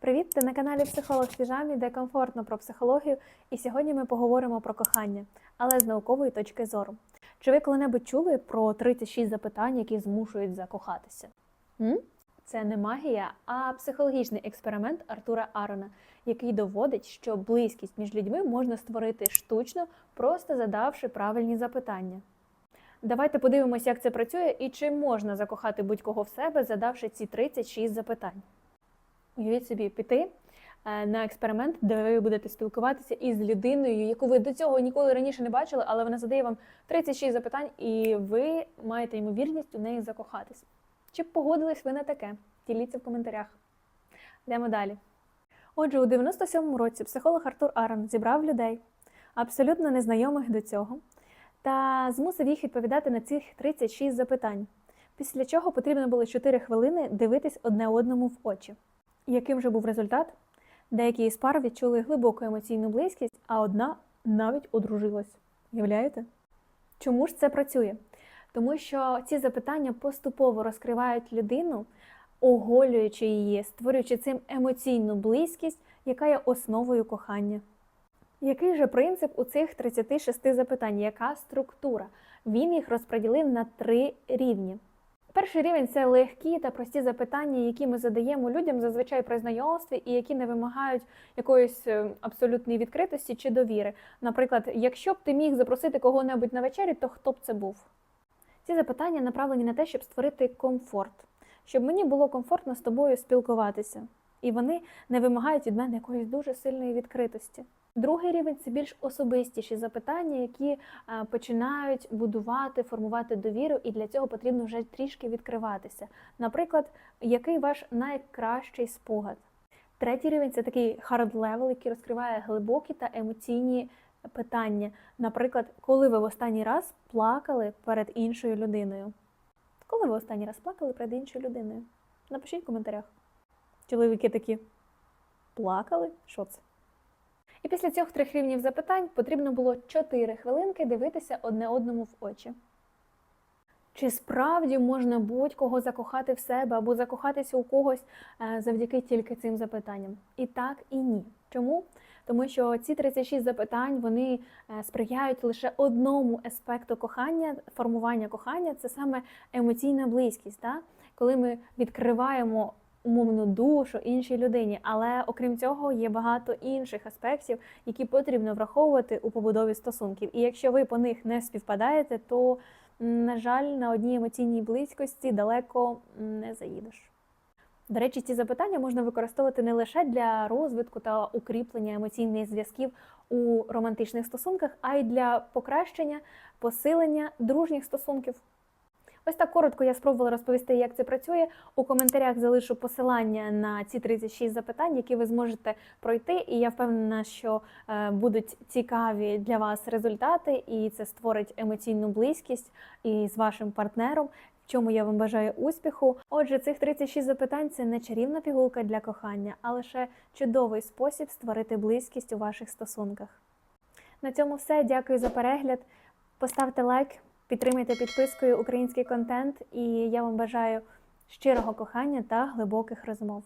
Привіт! Ти на каналі Психолог в де комфортно про психологію. І сьогодні ми поговоримо про кохання, але з наукової точки зору. Чи ви коли-небудь чули про 36 запитань, які змушують закохатися? М? Це не магія, а психологічний експеримент Артура Арона, який доводить, що близькість між людьми можна створити штучно, просто задавши правильні запитання. Давайте подивимося, як це працює і чи можна закохати будь-кого в себе, задавши ці 36 запитань. Уявіть собі піти е, на експеримент, де ви будете спілкуватися із людиною, яку ви до цього ніколи раніше не бачили, але вона задає вам 36 запитань, і ви маєте ймовірність у неї закохатись. Чи погодились ви на таке? Діліться в коментарях. Йдемо далі. Отже, у 97-му році психолог Артур Арон зібрав людей, абсолютно незнайомих до цього, та змусив їх відповідати на цих 36 запитань. Після чого потрібно було 4 хвилини дивитись одне одному в очі. Яким же був результат? Деякі із пар відчули глибоку емоційну близькість, а одна навіть одружилась. Уявляєте? Чому ж це працює? Тому що ці запитання поступово розкривають людину, оголюючи її, створюючи цим емоційну близькість, яка є основою кохання. Який же принцип у цих 36 запитань? Яка структура? Він їх розподілив на три рівні. Перший рівень це легкі та прості запитання, які ми задаємо людям зазвичай при знайомстві, і які не вимагають якоїсь е, абсолютної відкритості чи довіри. Наприклад, якщо б ти міг запросити кого-небудь на вечері, то хто б це був? Ці запитання направлені на те, щоб створити комфорт, щоб мені було комфортно з тобою спілкуватися. І вони не вимагають від мене якоїсь дуже сильної відкритості. Другий рівень це більш особистіші запитання, які е, починають будувати, формувати довіру, і для цього потрібно вже трішки відкриватися. Наприклад, який ваш найкращий спогад? Третій рівень це такий hard level, який розкриває глибокі та емоційні питання. Наприклад, коли ви в останній раз плакали перед іншою людиною? Коли ви останній раз плакали перед іншою людиною? Напишіть в коментарях. Чоловіки такі плакали? Що це? І після цих трьох рівнів запитань потрібно було 4 хвилинки дивитися одне одному в очі. Чи справді можна будь-кого закохати в себе або закохатися у когось е, завдяки тільки цим запитанням? І так, і ні. Чому? Тому що ці 36 запитань вони е, сприяють лише одному аспекту кохання, формування кохання це саме емоційна близькість, так? коли ми відкриваємо умовну душу іншій людині. Але окрім цього, є багато інших аспектів, які потрібно враховувати у побудові стосунків. І якщо ви по них не співпадаєте, то, на жаль, на одній емоційній близькості далеко не заїдеш. До речі, ці запитання можна використовувати не лише для розвитку та укріплення емоційних зв'язків у романтичних стосунках, а й для покращення, посилення дружніх стосунків. Ось так коротко я спробувала розповісти, як це працює. У коментарях залишу посилання на ці 36 запитань, які ви зможете пройти. І я впевнена, що е, будуть цікаві для вас результати, і це створить емоційну близькість із вашим партнером. Чому я вам бажаю успіху. Отже, цих 36 запитань це не чарівна пігулка для кохання, а лише чудовий спосіб створити близькість у ваших стосунках. На цьому все. Дякую за перегляд. Поставте лайк, підтримайте підпискою український контент, і я вам бажаю щирого кохання та глибоких розмов.